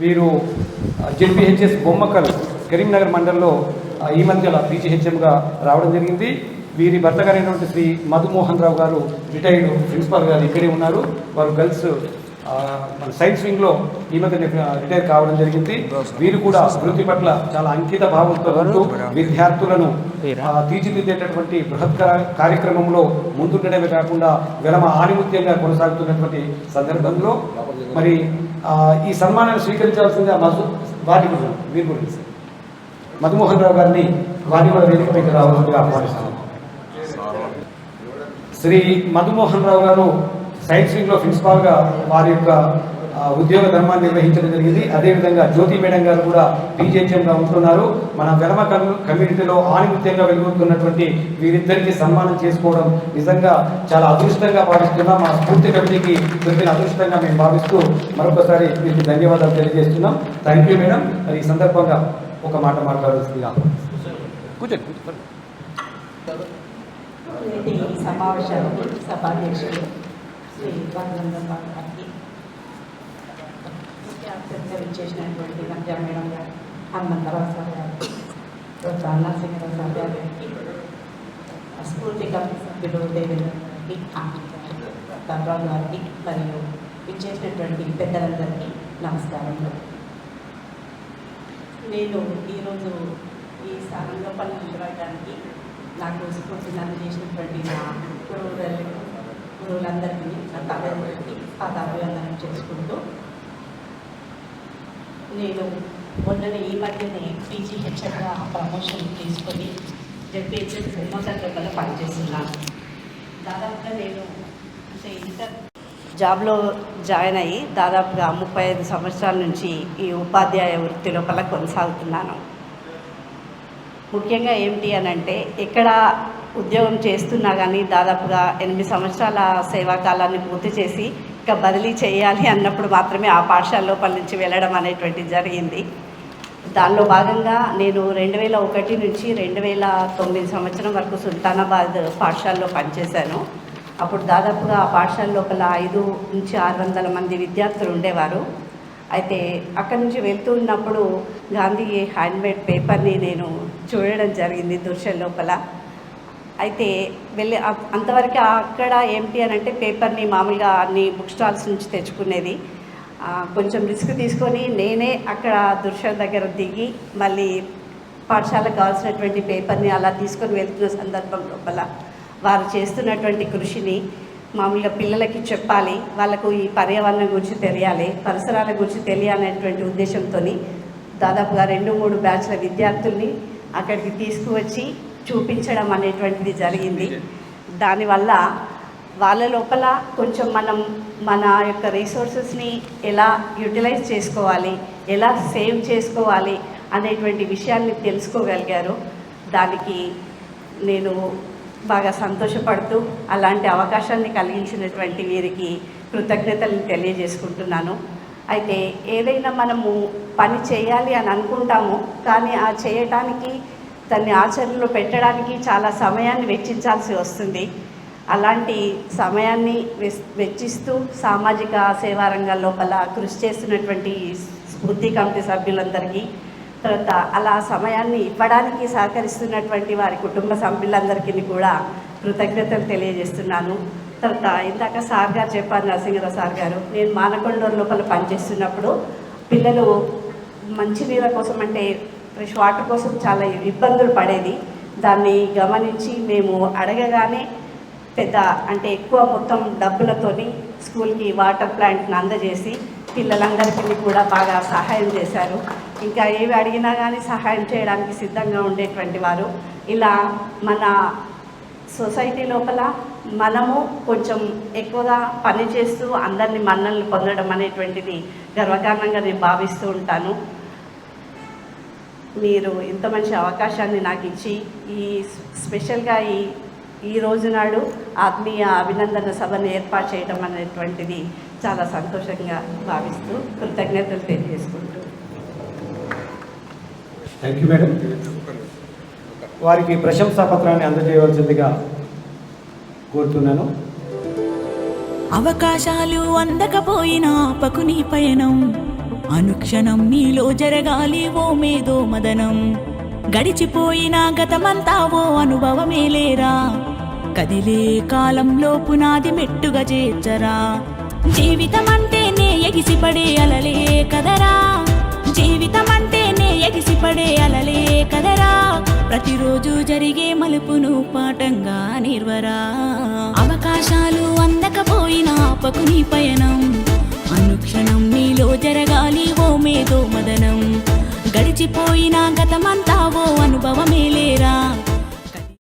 వీరు జెడ్పీహెచ్ఎస్ బొమ్మకల్ కరీంనగర్ మండలంలో ఈ మధ్యల పీజీహెచ్ఎంగా రావడం జరిగింది. వీరి భర్త గారైనటువంటి శ్రీ మధుమోహన్ రావు గారు రిటైర్డ్ ప్రిన్సిపాల్ గారు ఇక్కడే ఉన్నారు. వారు గర్ల్స్ మన సైన్స్ వింగ్లో ఈ మధ్య రిటైర్ కావడం జరిగింది. వీరు కూడా వృత్తి పట్ల చాలా అంకిత భావంతో ఉంటూ విద్యార్థులను తీర్చిదిద్దేటటువంటి బృహత్ కార్యక్రమంలో ముందుండడమే కాకుండా విలమ ఆణిముత్యంగా కొనసాగుతున్నటువంటి సందర్భంలో మరి ఈ సన్మానాన్ని స్వీకరించాల్సిందిగా మధు వాటి గురించి వీరి గురించి. మధుమోహన్ రావు గారిని వారి కూడా వేదికపైకి రావాల్సిందిగా ఆహ్వానిస్తున్నాను శ్రీ మధుమోహన్ రావు గారు సైన్స్ వింగ్లో ప్రిన్సిపాల్గా వారి యొక్క ఉద్యోగ ధర్మాన్ని నిర్వహించడం జరిగింది. అదేవిధంగా జ్యోతి మేడం గారు కూడా పీజీహెచ్ఎంగా ఉంటున్నారు. మన వెలమ కమ్యూ- కమ్యూనిటీలో ఆణిముత్యంగా వెలుగుతున్నటువంటి వీరిద్దరికీ సన్మానం చేసుకోవడం నిజంగా చాలా అదృష్టంగా భావిస్తున్నాం. మా స్ఫూర్తి కమిటీకి దొరికిన అదృష్టంగా మేము భావిస్తూ మరొకసారి మీకు ధన్యవాదాలు తెలియజేస్తున్నాం. థ్యాంక్ యూ మేడం మరి ఈ సందర్భంగా ఒక మాట ఈ సమావేశానికి సభాధ్యక్షులు శ్రీ బంధంగా గారికి ముఖ్య రంజా మేడం గారు హనుమంతరావు సార్ గారు డాక్టర్ అన్నాసింగరావు సార్ గారికి స్ఫూర్తి సభ్యులు దేవేంద్రకి గారికి గారికి మరియు ఇచ్చేసినటువంటి పెద్దలందరికీ నమస్కారములు నేను ఈరోజు ఈ స్థానంలో పని నిలబడడానికి నాకు స్ఫూర్తిని అందజేసినటువంటి నా గురువులు గురువులందరికీ నా పాదాభివందనం చేసుకుంటూ నేను మొన్న ఈ మధ్యనే పీజీహెచ్ఎంగా ప్రమోషన్ తీసుకొని జడ్పీహెచ్ఎస్ బొమ్మసంలో పనిచేస్తున్నాను. దాదాపుగా నేను అంటే ఇంటర్ జాబ్లో జాయిన్ అయ్యి దాదాపుగా ముప్పై ఐదు సంవత్సరాల నుంచి ఈ ఉపాధ్యాయ వృత్తి లోపల కొనసాగుతున్నాను. ముఖ్యంగా ఏమిటి అని అంటే ఎక్కడ ఉద్యోగం చేస్తున్నా కానీ దాదాపుగా ఎనిమిది సంవత్సరాల సేవాకాలాన్ని పూర్తి చేసి ఇక బదిలీ చేయాలి అన్నప్పుడు మాత్రమే ఆ పాఠశాల లోపల నుంచి వెళ్ళడం అనేటువంటి జరిగింది. దానిలో భాగంగా నేను రెండు వేల ఒకటి నుంచి రెండు వేల తొమ్మిది సంవత్సరం వరకు సుల్తానాబాద్ పాఠశాలలో పనిచేశాను. అప్పుడు దాదాపుగా ఆ పాఠశాల లోపల ఐదు నుంచి ఆరు వందల మంది విద్యార్థులు ఉండేవారు. అయితే అక్కడి నుంచి వెళ్తూ ఉన్నప్పుడు గాంధీ హ్యాండ్మేడ్ పేపర్ని నేను చూడడం జరిగింది దృశ్యం లోపల. అయితే వెళ్ళి అంతవరకు అక్కడ ఏంటి అని అంటే పేపర్ని మామూలుగా అన్ని బుక్ స్టాల్స్ నుంచి తెచ్చుకునేది. కొంచెం రిస్క్ తీసుకొని నేనే అక్కడ దృశ్యం దగ్గర దిగి మళ్ళీ పాఠశాలకు కావాల్సినటువంటి పేపర్ని అలా తీసుకొని వెళ్తున్న సందర్భం లోపల వారు చేస్తున్నటువంటి కృషిని మామూలుగా పిల్లలకి చెప్పాలి. వాళ్ళకు ఈ పర్యావరణం గురించి తెలియాలి పరిసరాల గురించి తెలియాలనేటువంటి ఉద్దేశంతో దాదాపుగా రెండు మూడు బ్యాచ్ల విద్యార్థుల్ని అక్కడికి తీసుకువచ్చి చూపించడం అనేటువంటిది జరిగింది. దానివల్ల వాళ్ళ లోపల కొంచెం మనం మన యొక్క రీసోర్సెస్ని ఎలా యూటిలైజ్ చేసుకోవాలి ఎలా సేవ్ చేసుకోవాలి అనేటువంటి విషయాన్ని తెలుసుకోగలిగారు. దానికి నేను బాగా సంతోషపడుతూ అలాంటి అవకాశాన్ని కలిగించినటువంటి వీరికి కృతజ్ఞతలు తెలియజేసుకుంటున్నాను. అయితే ఏదైనా మనము పని చేయాలి అని అనుకుంటాము కానీ ఆ చేయటానికి దాన్ని ఆచరణలో పెట్టడానికి చాలా సమయాన్ని వెచ్చించాల్సి వస్తుంది. అలాంటి సమయాన్ని వెచ్చిస్తూ సామాజిక సేవా రంగాల లోపల కృషి చేస్తున్నటువంటి స్ఫూర్తి కమిటీ సభ్యులందరికీ తర్వాత అలా సమయాన్ని ఇవ్వడానికి సహకరిస్తున్నటువంటి వారి కుటుంబ సభ్యులందరికీ కూడా కృతజ్ఞతలు తెలియజేస్తున్నాను. తర్వాత ఇందాక సార్ గారు చెప్పారు నరసింహరావు సార్ గారు నేను మానకొండూరు లోపల పనిచేస్తున్నప్పుడు పిల్లలు మంచినీళ్ళ కోసం అంటే ఫ్రెష్ వాటర్ కోసం చాలా ఇబ్బందులు పడేది. దాన్ని గమనించి మేము అడగగానే పెద్ద అంటే ఎక్కువ మొత్తం డబ్బులతోని స్కూల్కి వాటర్ ప్లాంట్ని అందజేసి పిల్లలందరికీ కూడా బాగా సహాయం చేశారు. ఇంకా ఏవి అడిగినా కానీ సహాయం చేయడానికి సిద్ధంగా ఉండేటువంటి వారు. ఇలా మన సొసైటీ లోపల మనము కొంచెం ఎక్కువగా పని చేస్తూ అందరినీ మన్నల్ని పొందడం అనేటువంటిది గర్వకారణంగా నేను భావిస్తూ ఉంటాను. మీరు ఇంత మంచి అవకాశాన్ని నాకు ఇచ్చి ఈ స్పెషల్గా ఈ ఈ రోజు నాడు ఆత్మీయ అభినందన సభను ఏర్పాటు చేయడం అనేటువంటిది చాలా సంతోషంగా భావిస్తూ కృతజ్ఞతలు తెలియజేసుకుంటూ. థ్యాంక్ యూ మేడం వారికి ప్రశంసా పత్రాన్ని అందజేయవలసిందిగా కోరుతున్నాను. అవకాశాలు అందకపోయినా పకుని పయనం. అనుక్షణం నీలో జరగాలి ఓ మేధో మదనం. గడిచిపోయిన గతమంతా ఓ అనుభవమేలేరా కదిలే కాలంలో పునాది మెట్టుగా చేర్చరా? జీవితం అంటేనే ఎగిసిపడే అలలే కదరా? ప్రతిరోజు జరిగే మలుపును పాఠంగా నిర్వరా. అవకాశాలు అందకపోయినా ఆపకు నీ పయనం. అనుక్షణం నీలో జరగాలి ఓ మేధో మదనం గడిచిపోయిన గతమంతా ఓ అనుభవమే లేరా?